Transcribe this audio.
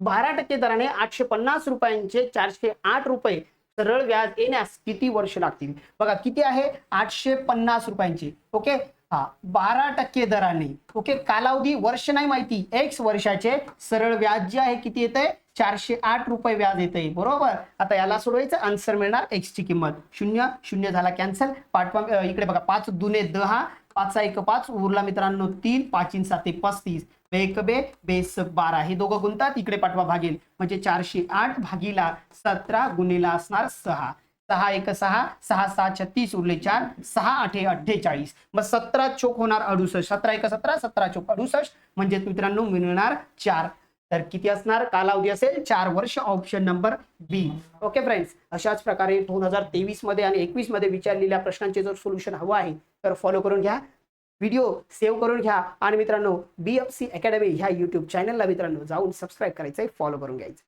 बारा टक्के दराने आठशे पन्नास रुपयांचे चारशे आठ रुपये सरळ व्याज येण्यास किती वर्ष लागतील? बघा किती आहे? आठशे पन्नास रुपयांचे. ओके? हा बारा टक्के दराने. ओके कालावधी वर्ष नाही माहिती. एक्स वर्षाचे सरळ व्याज जे आहे किती येते चारशे आठ रुपये व्याज येते बरोबर? आता याला सोडवायचं आन्सर मिळणार एक्सची किंमत. शून्य शून्य झाला कॅन्सल पाठवा इकडे बघा पाच दुने दहा पाचचा एक पाच उरला मित्रांनो तीन पाचीन साते पस्तीस. एक बे बेस बारा. हे दोघं गुंतात इकडे पाठवा भागेल. म्हणजे चारशे आठ भागीला सतरा गुन्हेला असणार सहा. सहा एक सहा सहा सहा छत्तीस उरले चार सहा आठे अठ्ठेचाळीस. मग सतरा चोक होणार अडुसष्ट. सतरा एक सतरा सतरा चोक अडुसष्ट. म्हणजे मित्रांनो मिळणार चार. तर किती असणार? कालावधी असेल चार वर्ष. Option number B okay friends अशाच प्रकारे दोन हजार तेवीसमध्ये आणि एकवीसमध्ये विचारलेल्या प्रश्नांचे जर सोल्युशन हवं आहे तर फॉलो करून घ्या. व्हिडिओ सेव्ह करून घ्या. आणि मित्रांनो बी एफ सी अकॅडमी ह्या युट्यूब चॅनलला मित्रांनो जाऊन सबस्क्राईब करायचंय फॉलो करून घ्यायचं